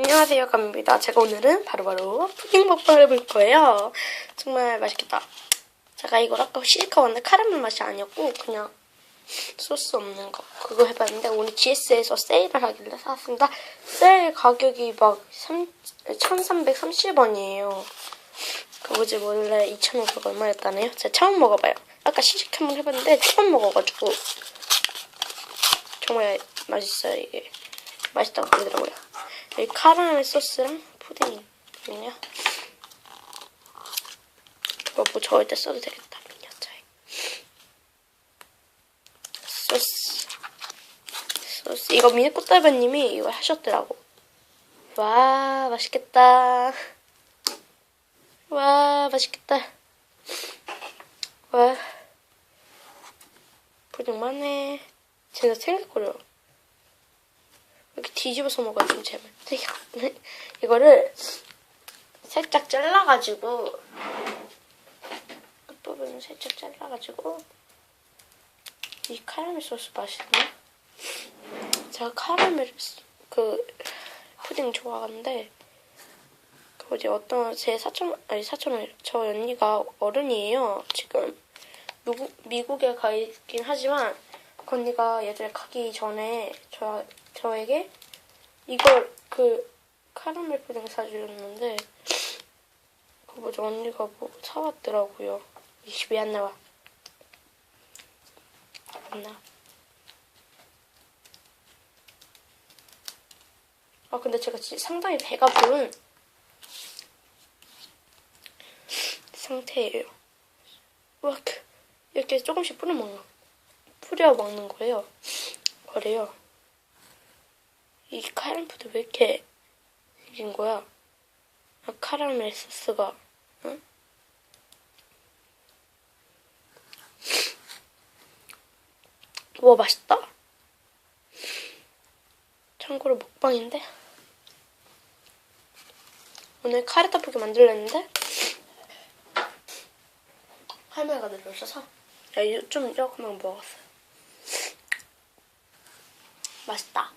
안녕하세요, 감입니다. 제가 오늘은 바로바로 푸딩 먹방을 해볼 거예요. 정말 맛있겠다. 제가 이걸 아까 시식하고 왔는데 카라멜 맛이 아니었고 그냥 소스 없는 거 그거 해봤는데 오늘 GS에서 세일을 하길래 사왔습니다. 세일 가격이 막 1330원이에요. 그거지 원래 2,500원 얼마였다네요. 제가 처음 먹어봐요. 아까 시식 한번 해봤는데 처음 먹어가지고 정말 맛있어요 이게. 맛있다고 그러더라고요. 여기 카라멜 소스랑 푸딩이거든요. 이거 뭐 저을 때 써도 되겠다. 야채. 소스. 소스. 이거 미니꽃달바님이 이거 하셨더라고. 와, 맛있겠다. 와, 맛있겠다. 와. 푸딩 많네. 진짜 생각거려. 뒤집어서 먹어야 좀 제발. 이거를 살짝 잘라가지고 끝부분을 살짝 잘라가지고 이 카라멜 소스 맛있네. 제가 카라멜 그 푸딩 좋아하는데 그 어디 어떤 제 사촌 아니 사촌 저 언니가 어른이에요 지금 미국 미국에 가 있긴 하지만 그 언니가 예전에 가기 전에 저 저에게 이걸 그 카라멜 푸딩 사주셨는데 그 뭐지 언니가 뭐 사왔더라고요. 왜 안 나와? 안 나. 아 근데 제가 진짜 상당히 배가 부른 상태예요. 와 그, 이렇게 조금씩 뿌려 먹는 뿌려 먹는 거예요. 그래요. 이 카라멜푸드 왜 이렇게 생긴 거야? 아, 카라멜 소스가 응? 와 맛있다. 참고로 먹방인데 오늘 카레 떡볶이 만들려는데 할머니가 내려오셔서 좀 조금만 먹었어요. 맛있다.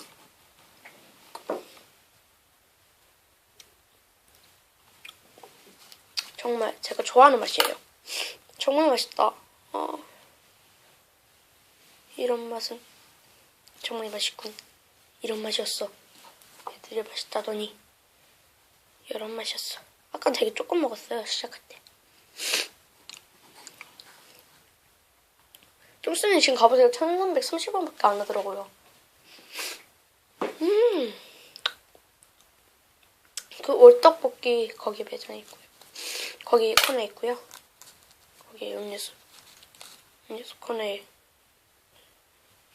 정말 제가 좋아하는 맛이에요. 정말 맛있다. 어. 이런 맛은 정말 맛있군. 이런 맛이었어. 애들이 맛있다더니 이런 맛이었어. 아까 되게 조금 먹었어요. 시작할 때. 뚱스는 지금 가보세요. 1330원밖에 안 하더라고요. 음. 그 올떡볶이 거기 매장에 있고요. 거기 코너에 있고요. 거기 음료수. 음료수 코너에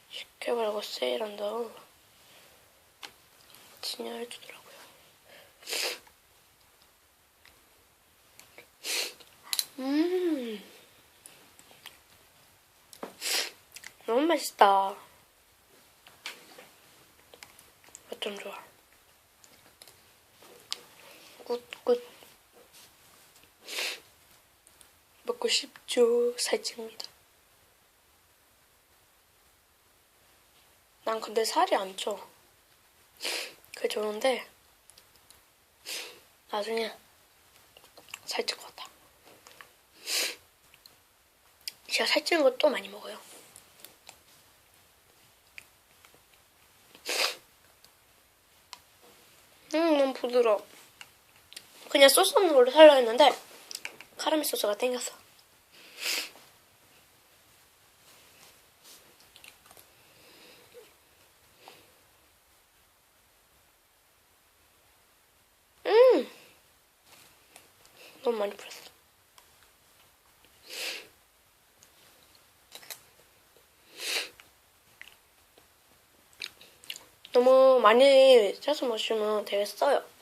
시켜보라고 세일한다고 진열해주더라고요. 음. 너무 맛있다. 어쩜 좋아. 굿굿. 먹고 싶죠. 살찝니다. 난 근데 살이 안 쪄. 그게 좋은데 나중에 살찔 것 같아. 제가 살찌는 거또 많이 먹어요. 음, 너무 부드러워. 그냥 소스 없는 걸로 살려 했는데 카라멜 소스가 땡겼어. 음! 너무 많이 풀었어. 너무 많이 짜서 마시면 되게 써요.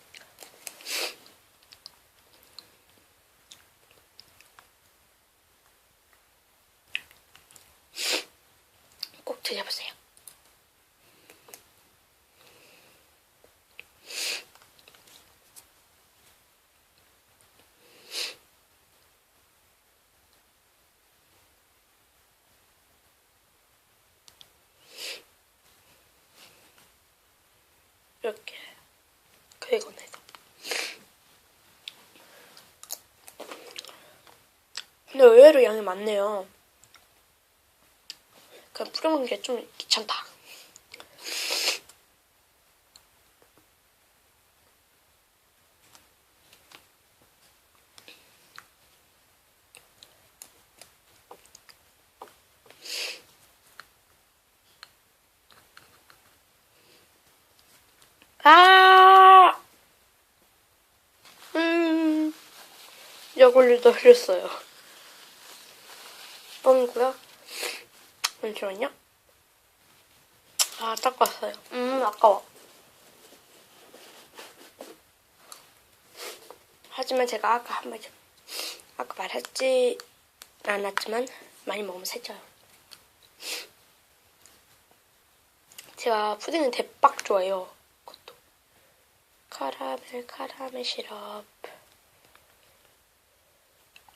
드셔보세요. 이렇게 그 베이컨에서. 근데 의외로 양이 많네요. 그냥 뿌려먹는 게 좀 귀찮다. 아! 음, 여골리도 흘렸어요. 뻥이고요. 잠시만요. 아, 닦았어요. 음, 아까워. 하지만 제가 아까 한 말, 아까 말했지 않았지만 많이 먹으면 살쪄요. 제가 푸딩은 대박 좋아해요. 그것도. 카라멜, 카라멜 시럽.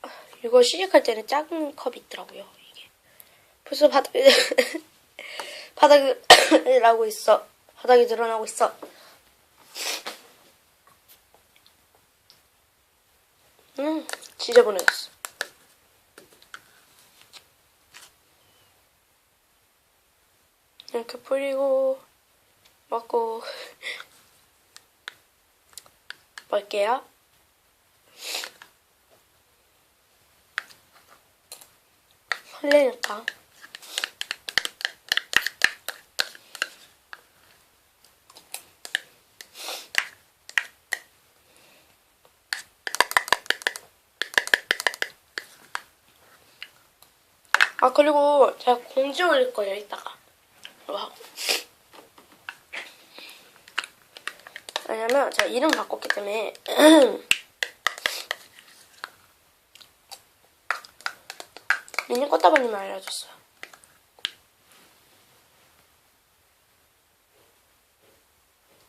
아, 이거 시식할 때는 작은 컵이 있더라고요. 벌써 바닥에, 바닥이 나고 있어. 바닥이 드러나고 있어. 음, 지저분해졌어. 이렇게 뿌리고, 먹고, 볼게요. 흘리니까. 아 그리고 제가 공지 올릴 거예요 이따가. 하고. 왜냐면 제가 이름 바꿨기 때문에. 미니 꽃다발님이 알려줬어요.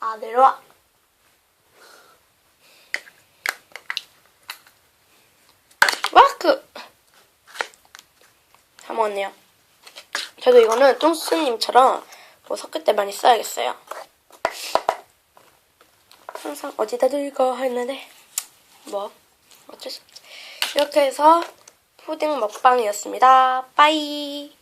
아 내려와 와그 다 먹었네요. 저도 이거는 뚱스님처럼 뭐 섞을 때 많이 써야겠어요. 항상 어디다 들고 하는데 뭐 어쩔 수 없지. 이렇게 해서 푸딩 먹방이었습니다. 빠이.